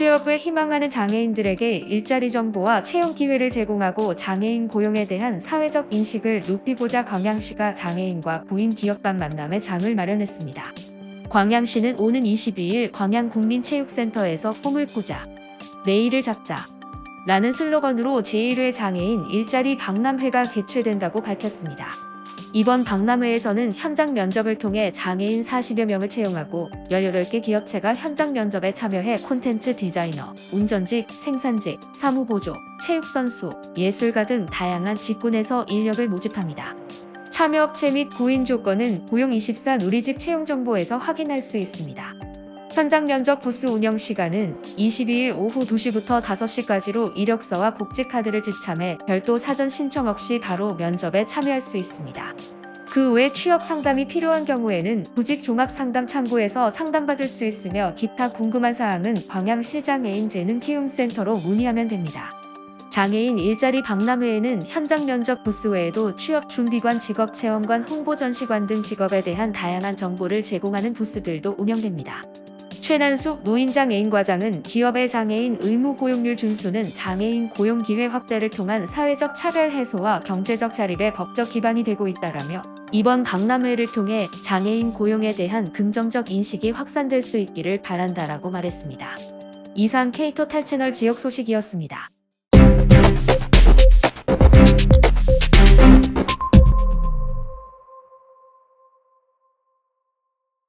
취업을 희망하는 장애인들에게 일자리 정보와 채용 기회를 제공하고 장애인 고용에 대한 사회적 인식을 높이고자 광양시가 장애인과 구인 기업 간 만남의 장을 마련했습니다. 광양시는 오는 22일 광양국민체육센터에서 꿈을 꾸자, 내일을 잡자 라는 슬로건으로 제1회 장애인 일자리 박람회가 개최된다고 밝혔습니다. 이번 박람회에서는 현장 면접을 통해 장애인 40여 명을 채용하고 18개 기업체가 현장 면접에 참여해 콘텐츠 디자이너, 운전직, 생산직, 사무보조, 체육선수, 예술가 등 다양한 직군에서 인력을 모집합니다. 참여업체 및 구인 조건은 고용24 누리집 채용정보에서 확인할 수 있습니다. 현장 면접 부스 운영 시간은 22일 오후 2시부터 5시까지로 이력서와 복지카드를 지참해 별도 사전 신청 없이 바로 면접에 참여할 수 있습니다. 그 외 취업 상담이 필요한 경우에는 구직 종합 상담 창구에서 상담받을 수 있으며 기타 궁금한 사항은 광양시 장애인 재능 키움센터로 문의하면 됩니다. 장애인 일자리 박람회에는 현장 면접 부스 외에도 취업 준비관, 직업 체험관, 홍보 전시관 등 직업에 대한 다양한 정보를 제공하는 부스들도 운영됩니다. 최난숙 노인장 애인 과장은 기업의 장애인 의무 고용률 준수는 장애인 고용 기회 확대를 통한 사회적 차별 해소와 경제적 자립의 법적 기반이 되고 있다라며 이번 박람회를 통해 장애인 고용에 대한 긍정적 인식이 확산될 수 있기를 바란다라고 말했습니다. 이상 K토탈 채널 지역 소식이었습니다.